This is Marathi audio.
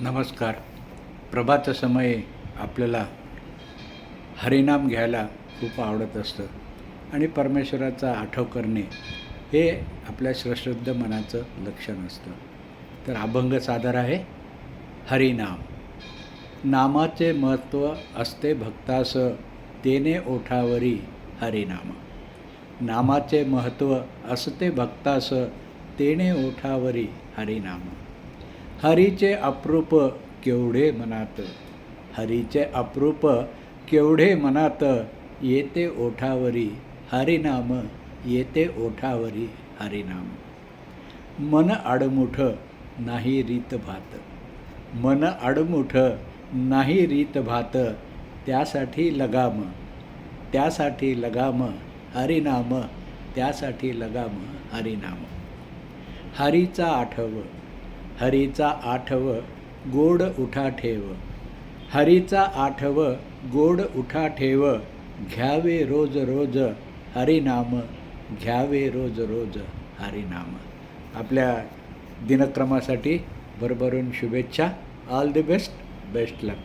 नमस्कार. प्रभात समये आपल्याला हरिनाम घ्यायला खूप आवडत असतं. आणि परमेश्वराचा आठव करणे हे आपल्या श्रश्रद्ध मनाचं लक्षण असतं. तर अभंग सादर आहे. हरिनाम. नामाचे महत्त्व असते भक्तास तेने ओठावरी हरिनाम. नामाचे महत्त्व असते भक्तास तेने ओठावरी हरिनाम. हरीचे अप्रूप केवढे मनात? हरीचे अप्रूप केवढे मनात? येते ओठावरी हरिनाम येते ओठावरी हरिनाम. मन आडमुठ नाही रीत भात. मन आडमुठ नाही रीत भात. त्यासाठी लगाम त्यासाठी लगाम हरिनाम त्यासाठी लगाम हरिनाम. हरीचा आठव हरीचा आठव गोड उठा ठेव. हरीचा आठव गोड उठा ठेव. घ्यावे रोज रोज हरिनाम घ्यावे रोज रोज हरिनाम. आपल्या दिनक्रमासाठी भरभरून शुभेच्छा. All the best best luck